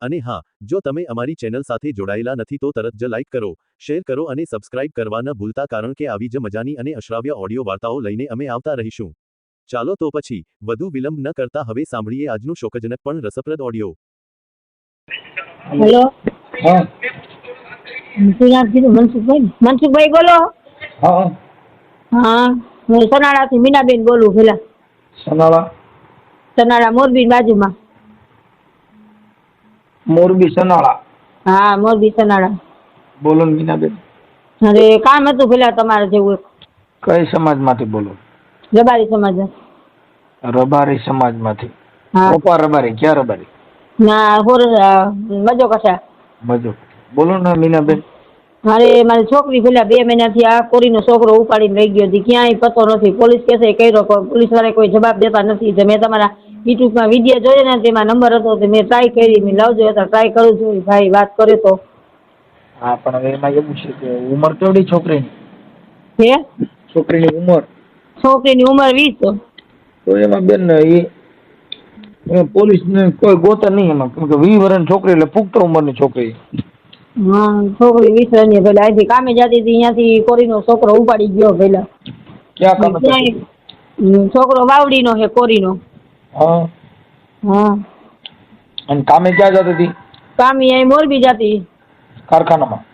અને હા જો તમે અમારી ચેનલ સાથે જોડાયેલા નથી તો તરત જ લાઇક કરો શેર કરો અને સબસ્ક્રાઇબ કરવા ન ભૂલતા કારણ કે આવી જ મજાની અને અશ્રાવ્ય ઓડિયો વાર્તાઓ લઈને અમે આવતા રહીશું. ચાલો તો પછી વધુ વિલંબ ન કરતા હવે સાંભળીએ આજનું શોકજનક પણ રસપ્રદ ઓડિયો. હેલો? હા. મનસુખભાઈ? મનસુખભાઈ બોલો. હા હા. હું સનાળાથી મીનાબેન બોલું પેલા સનાળા. સનાળા મોરબી બાજુમાં. મોરબી સનાળા. હા મોરબી સનાળા. બોલો ને મીનાબેન. અરે કામ હતું પેલા તમારે જેવું એક. કઈ સમાજમાંથી બોલો? રબારી સમાજ. રબારી સમાજમાંથી. ઓપા રબારી ક્યાં રબારી? ના હોર મજો કશા મજો બોલો ને મીનાબેન. મારે મારી છોકરી પેલા બે મહિનાથી આ કોરીનો છોકરો ઉપાડીને લઈ ગયો હતી. ક્યાંય પતો નથી. પોલીસ કેસે કર્યો પોલીસવાળા કોઈ જવાબ દેતા નથી. મેં તમારા યુટ્યુબમાં વીડિયો જોયો ને તેમાં નંબર હતો તો મેં ટ્રાય કરી મેં લાવજો હતા ટ્રાય કરું છું. ભાઈ વાત કરે તો. હા પણ હવે એમાં એવું છે કે ઉંમર કેવડી છોકરીની? હે? છોકરીની ઉંમર? છોકરીની ઉંમર વીસ તો. એમાં બેન એ પોલીસ ને કોઈ ગોતર નહીં એમાં. કેમ કે વીસ વર્ષની છોકરી એટલે પુખ્ત ઉંમરની છોકરી. હા છોકરી વીસ વર્ષની પેલા અહીંથી કામે જતી હતી. અહીંયાથી કોરીનો છોકરો ઉપાડી ગયો પેલા. ક્યાં કામ છોકરો વાવડીનો છે કોરીનો. હા. હા. અને કામે ક્યાં જતી હતી? કામી અહીં મોરબી જતી. કારખાનામાં?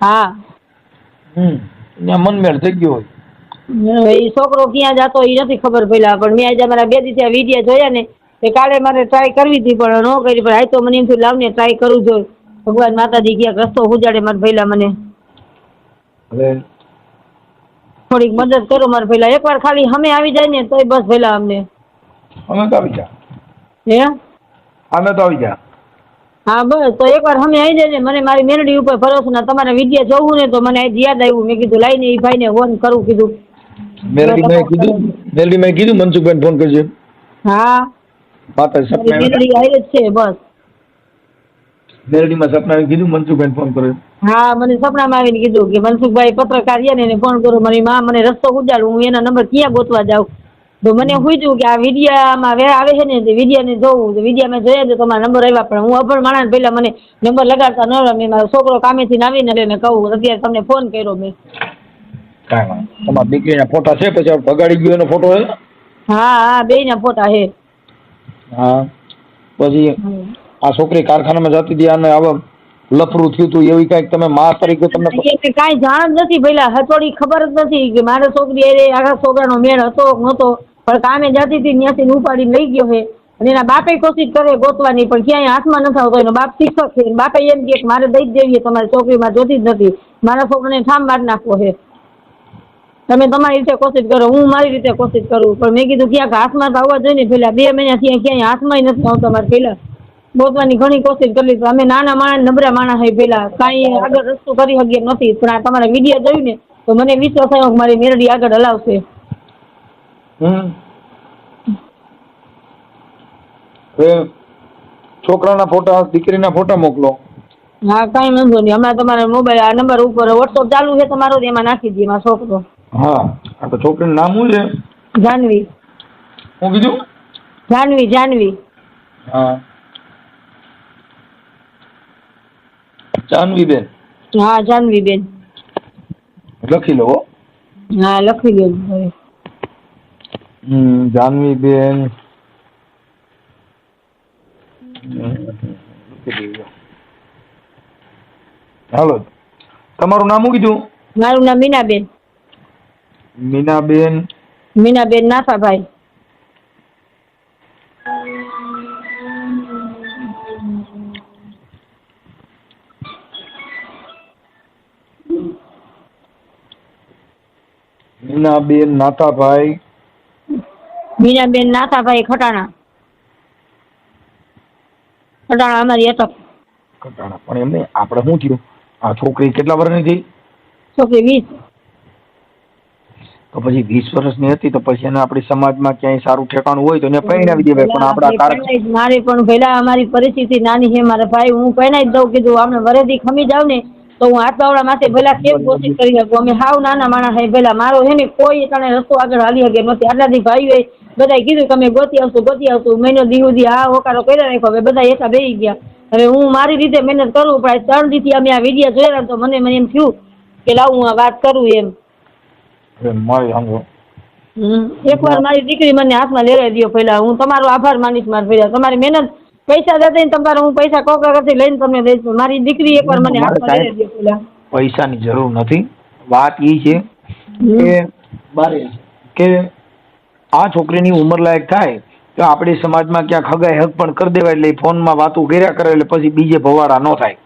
હા. હમ. ત્યાં મનમેળ થઈ ગયો હોય. એ છોકરો ક્યાં જતો એ નથી ખબર પેલા પણ મેં આજે મારા બે દિવસે વીડિયો જોયા ને તે કાલે મારે ટ્રાય કરવી હતી પણ ન કરી. પણ આજ તો મને એમ થયું લાવને ટ્રાય કરું જોઈએ ભગવાન માતાજી ક્યાંક રસ્તો ઉજાડે મારા ભૈલા મને. હવે? થોડીક મદદ કરો મારા ભૈલા એકવાર ખાલી અમે આવી જાય ને તોય બસ ભૈલા અમને. અમે તો આવી જા. હે? અમે તો આવી જા. હા બસ. તો એકવાર અમે આવી જાય મને મારી મેરડી ઉપર ભરોસો ના તમારે વિદ્યા જોવું ને તો મને આજ યાદ આવ્યું. મેં કીધું લાઈને એ ભાઈને ફોન કરું કીધું. મેરડી મેં કીધું મેરડી મેં કીધું મનસુખભાઈ ફોન કરજે. હા. માતા સપના મેરડી આવી જ છે બસ. મેલડીમાં સપના કીધું મનસુખભાઈ ફોન કર્યો. હા મને સપનામાં આવીને કીધું કે મનસુખભાઈ પત્રકાર છે ને એને ફોન કરો. મારી માં મને રસ્તો ઉજાડું. હું એના નંબર ક્યાં ગોતવા જાઉં? તો મને પૂછ્યું કે આ વિડિયામાં વે આવે છે ને તે વિડિયાને જોવું તો વિડિયામાં જોયા તો તમારા નંબર આવ્યા પણ હું અભણ માણસ પહેલા મને નંબર લગાડતા ન રમે મારો છોકરો કામેથી આવીને એટલે મેં કહું અત્યારે તમને ફોન કર્યો મેં. કાંઈ વાંધો તમારા દીકરીના ફોટા છે પછી ભગાડી ગયો એનો ફોટો છે હા હા બેયના ફોટા છે. હા. પછી આ છોકરી કારખાનામાં જતી હતી અને આવા લફરું થયું હતું એવી કંઈક તમે મા તરીકે તમને એને જાણ જ નથી પેલા હથોડી ખબર જ નથી કે મારા છોકરી એ આખા છોકરાનો મેળ હતો નતો પણ કામે જતી હતી, ત્યાંથી ઉપાડીને લઈ ગયો છે અને એના બાપે કોશિશ કરે ગોતવાની, પણ ક્યાંય હાથમાં નથી આવતો એનો બાપ શિક્ષક છે. બાપે એમ કે મારે દઈ જ દેવી, તમારી છોકરીમાં જોતી જ નથી. મારા છોકરાને ઠામ મારી નાખવો છે તમે તમારી રીતે કોશિશ કરો, હું મારી રીતે કોશિશ કરું. પણ મેં કીધું ક્યાંક હાથમાં તો આવવા જોઈએ ને પેલા બે મહિનાથી ક્યાંય હાથમાં નથી આવતો મારે પેલા ગોતવાની ઘણી કોશિશ કરી તો અમે નાના માણસ નબળા માણસ હોય પેલા. કાંઈ આગળ રસ્તો કરી શકીએ નથી પણ આ તમારા વીડિયો જોયું ને તો મને વિશ્વાસ થયો કે મારી મેરડી આગળ હલાવશે. છોકરાના ફોટા દીકરીના ફોટા મોકલો. હા કઈ વાંધો નહીં. હમણાં તમારા મોબાઈલ આ નંબર ઉપર વોટ્સઅપ ચાલુ છે તમારો એમાં નાખી દઈએ મારો છોકરો હા આ તો છોકરીનું નામ શું છે? જાનવી. હું કીધું? જાનવી જાનવી. હા. જાનવી બેન હા જાનવી બેન લખી લો હો. લખી લો હવે. જાનવી બેન હાલો તમારું નામ શું કીધું? મારું નામ મીનાબેન. મીનાબેન. મીનાબેન નાથાભાઈ. મીનાબેન નાથાભાઈ. બીનાબેન નાથાભાઈ ખટાણા. ખટાણા અમારી અટક ખટાણા. પણ એમને આપણે શું થયું? આ છોકરી કેટલા વર્ષની થઈ છોકરી વીસ. તો પછી વીસ વર્ષની હતી તો પછી એને આપણી સમાજમાં ક્યાંય સારું ઠેકાણું હોય તો એને પહેરાવી દેવાય પણ આપણા આપણે કાર પરણાઈ જ મારે પણ પેલા અમારી પરિસ્થિતિ નાની છે. મારા ભાઈ હું પહેરાવી દઉં કીધું આપણે વરેથી ખમી જાવ ને તો હું આટલાવાળા માથે પેલા કેમ કોશિશ કરી શકું? અમે હાવ નાના માણસ હે પેલા મારો હે ને કોઈ તને રસ્તો આગળ હાલી શકે નથી આટલાથી ભાઈઓએ બધાએ કીધું કે અમે ગોતી આવશું ગોતી આવશું. મહિનો દી સુધી હા હોકારો કર્યા રાખ્યો હવે બધા એકા બેસી ગયા. હવે હું મારી રીતે મહેનત કરું પણ ત્રણ દીથી અમે આ વીડિયો જોયા તો મને મને એમ થયું કે લાવ હું આ વાત કરું એમ. મારી સમજો. એકવાર મારી દીકરી મને હાથમાં લેવાઈ દો પહેલા હું તમારો આભાર માનીશ મારા પહેલા તમારી મહેનત પૈસા દેતા ને તમારે હું પૈસા કોકા કરતી લઈને તમને દઈશ. મારી દીકરી એકવાર મને હાથમાં પહેલા પૈસાની જરૂર નથી. વાત એ છે કે કે આ છોકરીની ઉંમર લાયક થાય તો આપણે સમાજમાં ક્યાં ખગાય હક પણ કરી દેવાય એટલે ફોનમાં વાતો કર્યા કરે એટલે પછી બીજે ભવાડા ન થાય.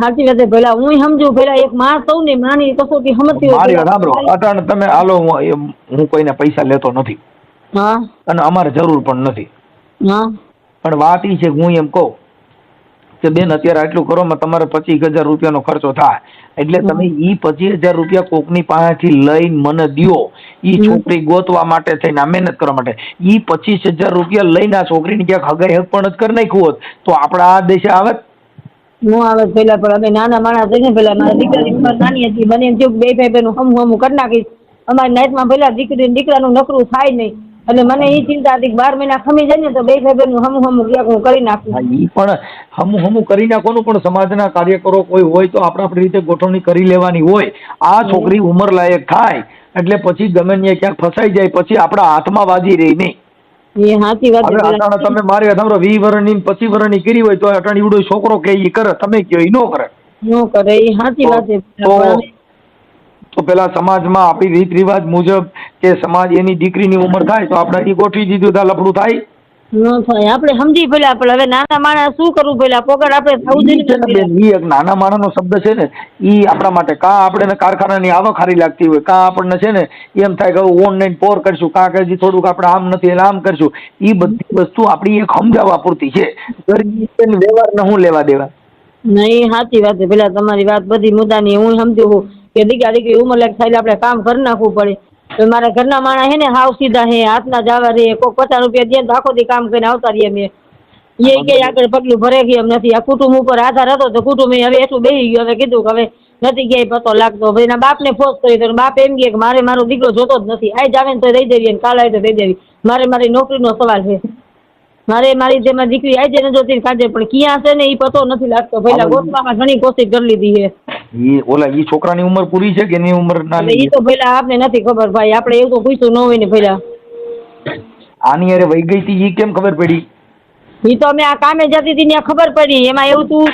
સાચી વાત હું સમજુ પહેલા એક માં સૌ ને માની કસોટી સમજતી મારી સાંભળો. અટાણ તમે હાલો હું કોઈને પૈસા લેતો નથી. હા. અને અમારે જરૂર પણ નથી. હા. પણ વાત એ છે કે હું એમ કહું કે બેન અત્યારે આટલું કરો તમારે પચીસ હજાર રૂપિયાનો ખર્ચો થાય. એટલે તમે ઈ પચીસ હજાર રૂપિયા કોકની પાસેથી લઈને મને દો ઈ છોકરી ગોતવા માટે થઈને આ મહેનત કરવા માટે. ઈ પચીસ હજાર રૂપિયા લઈને આ છોકરીને ક્યાંક હગાઈ હક પણ જ કરી નાખ્યું હોત. તો આપણા આ દેશે આવે? હું આવે પેલા પણ અમે નાના માણસ ને પેલા મારા દીકરાની ઉંમર નાની હતી. મને એમ થયું બે ભાઈ બહેનું હમ હમું કરી નાખીશ. અમારી નાઈટમાં પેલા દીકરી દીકરાનું નકરું થાય નહીં. એટલે મને એ ચિંતા હતી બાર મહિના ખમી જાય ને તો બે ભાઈ બહેનું હમું હમું ક્યાંક હું કરી નાખું. એ પણ હમું હમું કરી નાખવાનું પણ સમાજના કાર્યકરો કોઈ હોય તો આપણે આપણી રીતે ગોઠવણી કરી લેવાની હોય. આ છોકરી ઉંમર લાયક થાય એટલે પછી ગમે ત્યાં ક્યાંક ફસાઈ જાય પછી આપણા હાથમાં વાજી રહી નહીં. એ તમે મારે તમારો વીસ વર્ષની પચી વરણી કરી હોય તો અટાણે ઈવડો છોકરો કે એ કરે તમે કયો ઈ નો કરે. ન કરે એ સાચી વાત છે. તો તો પેલા સમાજમાં આપણી રીત રિવાજ મુજબ કે સમાજ એની દીકરીની ઉંમર થાય તો આપણે ગોઠવી દીધું તો લફડું થાય? ન થાય આપણે સમજી પેલા પણ હવે નાના માણસ શું કરવું પેલા પોગટ આપણે થવું જોઈએ એક નાના માણસનો શબ્દ છે ને એ આપણા માટે કાં આપણે કારખાનાની આવક હારી લાગતી હોય કાં આપણને છે ને એમ થાય કે ઓનલાઈન પોર કરશું કાં કે થોડુંક આપણે આમ નથી એટલે આમ કરશું. એ બધી વસ્તુ આપણી એક સમજાવવા પૂરતી છે. વ્યવહારને હું લેવા દેવા? નહીં સાચી વાત છે. પેલા તમારી વાત બધી મુદ્દાની હું સમજુ છું કે દીકરા દીકરી ઉંમર લાયક થાય આપણે કામ કરી નાખવું પડે. મારા ઘરના માણસ હે ને હાવ સીધા હે હાથના જાવા રે કોઈ પચાસ રૂપિયા દે ને તો આખો દી કામ કરીને આવતા રહીએ અમે. એ કે આગળ પગલું ભરે કે એમ નથી. આ કુટુંબ ઉપર આધાર હતો તો કુટુંબ હવે એટલું બેસી ગયું. હવે કીધું કે હવે નથી ક્યાંય પતો લાગતો. હવે એના બાપને ફોર્સ કરી તો બાપ એમ કહે કે મારે મારો દીકરો જોતો જ નથી. આજ આવે ને તો દઈ દેવી અને કાલ આવે તો દઈ દેવી. મારે મારી નોકરીનો સવાલ છે. મારે મારી જેમાં દીકરી આજે ન જોતી કાજે. પણ ક્યાં છે ને એ પતો નથી લાગતો. પહેલા આમાં- ગોતવામાં ઘણી કોશિશ કરી લીધી છે. ઈ ઓલા ઈ છોકરાની ઉંમર પૂરી છે કે એની ઉંમર નાની એ તો પેલા આપને નથી ખબર ભાઈ. આપણે એવું તો પૂછ્યું ન હોય ને પેલા આની અરે વહી ગઈ હતી ઈ કેમ ખબર પડી? ઈ તો અમે આ કામે જતી હતી ત્યાં ખબર પડી. એમાં એવું તું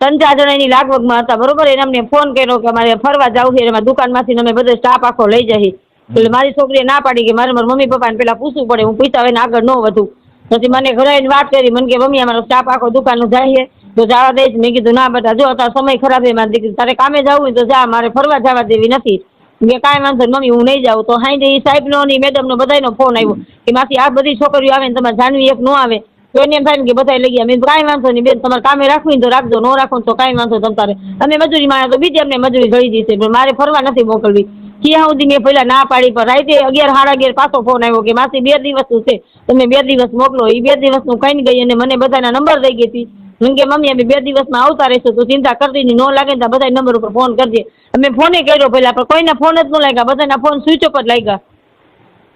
ત્રણ ચાર જણા એની લાગવગમાં હતા બરોબર? એને અમને ફોન કર્યો કે અમારે ફરવા જવું છે એમાં દુકાનમાંથી અમે બધો સ્ટાફ આખો લઈ જઈએ. એટલે મારી છોકરીએ ના પાડી કે મારે મારા મમ્મી પપ્પાને પેલા પૂછવું પડે. હું પૂછતા હોય ને આગળ ન વધું. પછી મને ઘરે વાત કરી. મને કે મમ્મી અમારો સ્ટાફ આખો દુકાનનું જાય છે. તો જવા દઈશ મેં કીધું ના બેટા જો તારો સમય ખરાબ છે દીકરી તારે કામે જવું હોય તો જા મારે ફરવા જવા દેવી નથી. મેં કાંઈ વાંધો નહીં, મમ્મી હું નહીં જાઉં. તો હાઈ એ સાહેબનો ને મેડમનો બધાયનો ફોન આવ્યો કે માસી આ બધી છોકરીઓ આવે ને તમારે જાનવી એક ન આવે. તો એને એમ થાય ને કે બધા લઈ ગયા. મેં કાંઈ વાંધો નહીં બેન તમારે કામે રાખવી તો રાખજો ન રાખો ને તો કાંઈ વાંધો તમ તારે અમે મજૂરી માણ્યા તો બીજી અમને મજૂરી ગળી દીધી પણ મારે ફરવા નથી મોકલવી. ક્યાં સુધી મેં પહેલા ના પાડી પણ રાતે અગિયાર સાડા અગિયાર પાછો ફોન આવ્યો કે માસી બે દિવસનું છે તમે બે દિવસ મોકલો. એ બે દિવસનું કઈ ગઈ અને મને બધાના નંબર દઈ ગઈ હતી. મને કે મમ્મી અમે બે દિવસમાં આવતા રહીશું તું ચિંતા કરતી નહીં ન લાગે ને તો બધા નંબર ઉપર ફોન કરજે. અમે ફોને કર્યો પહેલા પણ કોઈના ફોન જ ન લાગ્યા બધાના ફોન સ્વિચ ઓફ જ લાગ્યા.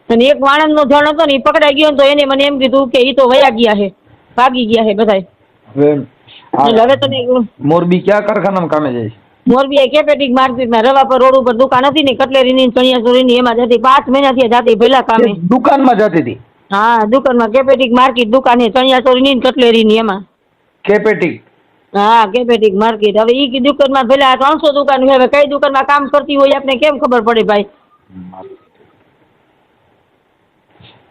અને એક વાણંદનો જણ હતો ને એ પકડાઈ ગયો તો એને મને એમ કીધું કે એ તો વયા ગયા છે ભાગી ગયા છે બધા હવે તને મોરબી ક્યાં કારખાનામાં કામે જાય છે? મોરબી કેપેટિક માર્કેટમાં રવાપર રોડ ઉપર દુકાન હતી ને કટલેરીની ચણિયાચોળીની એમાં જતી પાંચ મહિનાથી જાતી પહેલા કામે. દુકાનમાં જતી હતી? હા દુકાનમાં કેપેટિક માર્કેટ દુકાન છે ચણિયાચોળીની કટલેરી કટલેરીની એમાં. કેપેટિક હા કેપેટિક માર્કેટ. હવે ઈ દુકાનમાં પેલા ત્રણસો દુકાન હવે કઈ દુકાનમાં કામ કરતી હોય આપને કેમ ખબર પડે ભાઈ?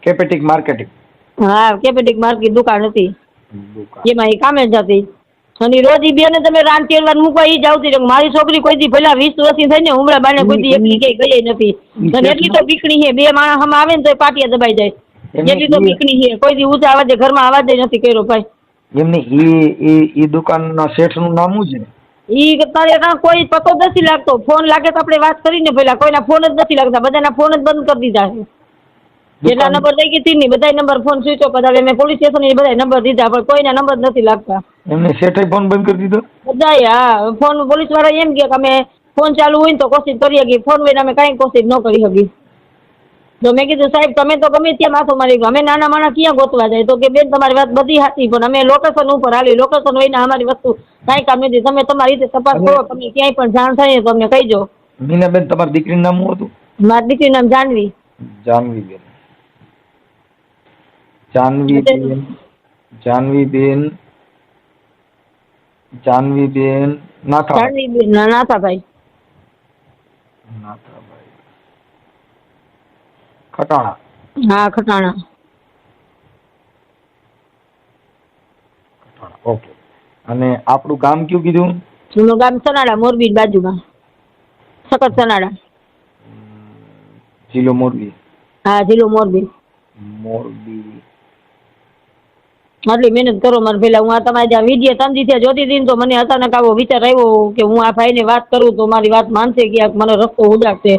કેપેટિક માર્કેટિંગ? હા કેપેટિક માર્કેટ દુકાન હતી. એમાં એ કામે જ હતી. અને રોજ ઈ બેને તમે રાન તેરવાર મૂકવા ઈ જ આવતી રહે. મારી છોકરી કોઈ દી પેલા વીસ વર્ષની થઈ ને ઉમરા બાને કોઈ દી એકલી કઈ ગઈ નથી. અને એટલી તો બીકણી છે બે માણસ હમ આવે ને તો પાટિયા દબાઈ જાય. એટલી તો બીકણી છે. કોઈ દી ઊંચા અવાજે ઘરમાં અવાજ નથી કર્યો ભાઈ. એમને ઈ ઈ ઈ દુકાનના શેઠનું નામ શું છે? ઈ તારે કાં કોઈ પતો જ નથી લાગતો. ફોન લાગે તો આપણે વાત કરીને પેલા કોઈના ફોન જ નથી લાગતા. બધાના ફોન જ બંધ કરી દીધા છે. જેટલા નંબર લઈ ગઈ હતી ને બધા નંબર ફોન સ્વિચ ઓફ હતા મેં પોલીસ સ્ટેશન બધા નંબર દીધા પણ કોઈના નંબર નથી લાગતા. એમને શેઠે ફોન બંધ કરી દીધો? બધા હા. ફોન પોલીસવાળા એમ કે અમે ફોન ચાલુ હોય ને તો કોશિશ કરી શકીએ. ફોન હોય અમે કાંઈ કોશિશ ન કરી શકીએ. તો મેં કીધું સાહેબ તમે તો ગમે ત્યાં માથો મારી અમે નાના માણસ ક્યાં ગોતવા જાય? તો કે બેન તમારી વાત બધી સાચી પણ અમે લોકેશન ઉપર હાલી લોકેશન હોય ને અમારી વસ્તુ કાંઈ કામ નથી. તમે તમારી રીતે તપાસ કરો તમે ક્યાંય પણ જાણ થાય તો અમને કહીજો. મીનાબેન તમારી દીકરીનું નામ શું હતું? મારી દીકરીનું નામ જાનવી. જાનવી બેન જાનવી બેન જાનવી બેન જાનવી બેન નાથા જાનવી બેન નાથાભાઈ. નાથાભાઈ. ખટાણા. હા ખટાણા. ખટાણા ઓકે. અને આપણું ગામ કયું કીધું? જૂનું ગામ સનાડા મોરબી બાજુમાં. સખત સનાડા. જિલ્લો મોરબી. હા જિલ્લો મોરબી. મોરબી. આટલી મહેનત કરો મારે પેલા હું આ તમારી જ્યાં વીડિયો સમજી થયા જોતી હતી ને તો મને અચાનક આવો વિચાર આવ્યો કે હું આ ભાઈને વાત કરું તો મારી વાત માનશે ક્યાંક મને રસ્તો ઉજાડશે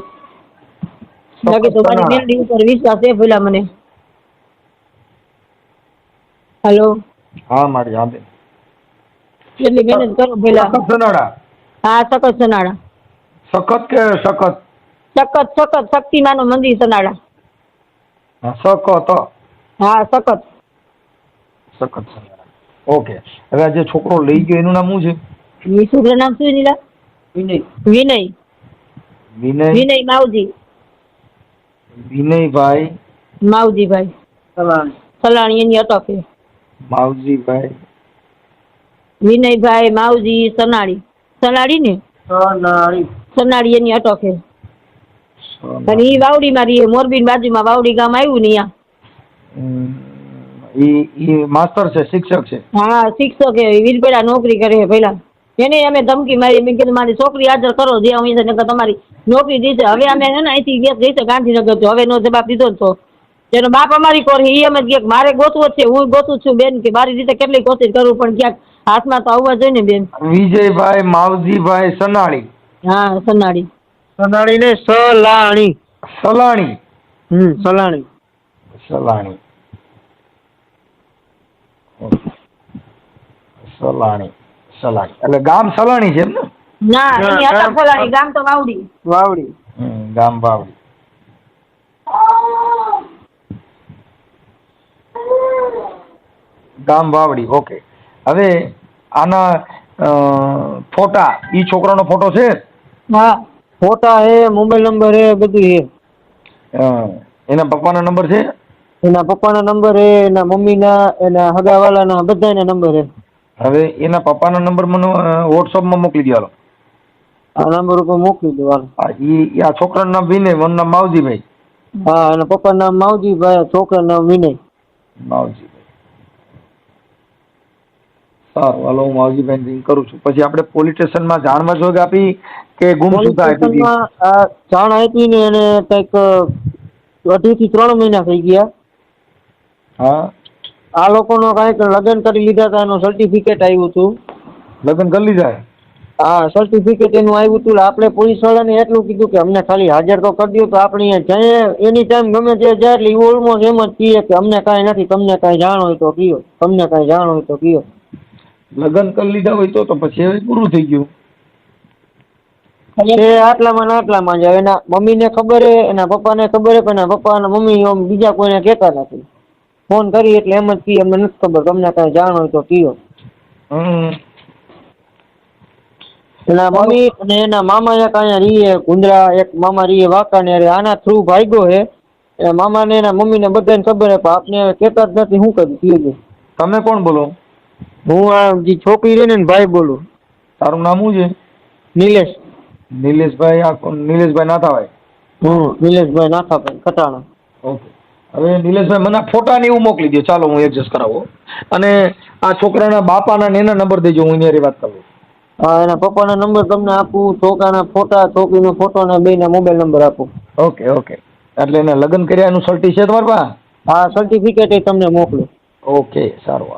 બાકી તમારી મારી મેલડી ઉપર વિશ્વાસ છે પેલા મને. હેલો? હા મારી હા બેન. એટલી મહેનત કરો સખત સનાડા હા સખત સનાડા સખત કે સખત? સખત સખત શક્તિમાનો મંદિર સનાડા સખત હા. સખત. સખત ઓકે. હવે આ જે છોકરો લઈ ગયો એનું નામ શું છે? એ છોકરા નામ શું નીલા વિનય. વિનય. વિનય? વિનય માવજી. વિનયભાઈ. માવજીભાઈ. સલાણી. એની અટક માવજીભાઈ. વિનયભાઈ માવજી સનાળી. સનાળી ને? સનાળી. એની અટક અને ઈ વાવડીમાં રહીએ મોરબી બાજુમાં વાવડી ગામ આવ્યું ને અહીંયા ઈ ઈ માસ્ટર છે શિક્ષક છે. હા શિક્ષક છે વીર પેલા નોકરી કરે પેલા એને અમે ધમકી મારી મેં કીધું મારી છોકરી હાજર કરો જે હું નગર તમારી નોકરી દીધે. હવે અમે છે ને અહીંથી ગેસ જઈશે ગાંધીનગર તો હવે નો જવાબ દીધો તો. તેનો બાપ અમારી કોર એ એમ જ કે મારે ગોતવો છે હું ગોતું છું બેન કે મારી રીતે કેટલી કોશિશ કરું પણ ક્યાંક હાથમાં તો આવવા જોઈએ ને બેન. વિજયભાઈ માવજીભાઈ સનાળી હા સનાળી સનાળી ને સલાણી. સલાણી. હમ સલાણી. સલાણી. સલાણી. સલાણી એટલે ગામ સલાણી છે એમ ને? ના ના, એની અટક ગામ- ગામ તો વાવડી. વાવડી. હમ, ગામ બાવડી ગામ વાવડી ઓકે. હવે આના ફોટા ઈ છોકરાનો ફોટો છે? હા. ફોટા હે મોબાઈલ નંબર હે બધું હે. એના પપ્પાનો નંબર છે? એના પપ્પાના નંબર હે એના મમ્મીના એના હગાવાલાના બધાના નંબર હે. હવે એના પપ્પાનો નંબર મને વોટ્સઅપમાં મોકલી દો હાલો. આ નંબર ઉપર મોકલી દો હાલો. ઈ ઈ આ છોકરાનું નામ વિનય મારું નામ માવજીભાઈ. હા અને પપ્પાનું નામ માવજીભાઈ છોકરાનું નામ વિનય. માવજીભાઈ. સારું હાલો હું માવજીભાઈ રિંગ કરું છું. પછી આપણે પોલીસ સ્ટેશનમાં જાણવા જોગ આપી કે આપી આ જાણ આપી ને એને કંઈક અઢી થી ત્રણ મહિના થઈ ગયા. હા. આ લોકોનો કાંઈક લગ્ન કરી લીધા હતા એનું સર્ટિફિકેટ આવ્યું હતું લગ્ન કરી લીધા? હે? સર્ટિફિકેટ એનું આવ્યું હતું આપણે પોલીસ વાળાને એટલું કીધું કે અમને ખાલી હાજર તો કરી દો તો આપણે જઈએ એની ટાઈમ ગમે તે જાય એટલે એ ઓલમોસ્ટ એમ જ કહીએ કે અમને કાંઈ નથી તમને કાંઈ જાણ હોય તો કયો તમને કાંઈ જાણ હોય તો કયો લગ્ન કરી લીધા હોય તો તો પછી હવે પૂરું થઈ ગયું. એ આટલામાં ને આટલામાં જ એના મમ્મીને ખબર હે એના પપ્પાને ખબર હે પણ એના પપ્પા અને મમ્મી બીજા કોઈને કહેતા નથી. ફોન કરી એટલે એમ જ કીએ અમને નથી ખબર તમને કાંઈ જાણ હોય તો કયો હમ. એના મમ્મી અને એના મામા એક અહીંયા રહીએ ગુંદરા એક મામા રીએ રહીએ અરે આના થ્રુ ભાગ્યો હે એના મામાને એના મમ્મીને બધાને ખબર હે પણ આપને કહેતા જ નથી શું કર્યું કીધું તમે કોણ બોલો? હું આ જે છોકરી રહે ને ભાઈ બોલું. તારું નામ શું છે? નિલેશ. નિલેશભાઈ આ? નિલેશભાઈ નાથાભાઈ? હું નિલેશભાઈ નાથાભાઈ કટાણા. ઓકે. હવે નિલેશભાઈ મને ફોટા ને એવું મોકલી દો ચાલો હું એડજસ્ટ કરાવો અને આ છોકરાના બાપાના ને એના નંબર દેજો હું એની વાત કરું. હા એના પપ્પાના નંબર તમને આપું છોકરાના ફોટા છોકરીનો ફોટો અને બેના મોબાઈલ નંબર આપું. Okay okay. એટલે એને લગ્ન કર્યા એનું સર્ટી છે તમારી પાસે હા સર્ટિફિકેટ તમને મોકલું. ઓકે સારું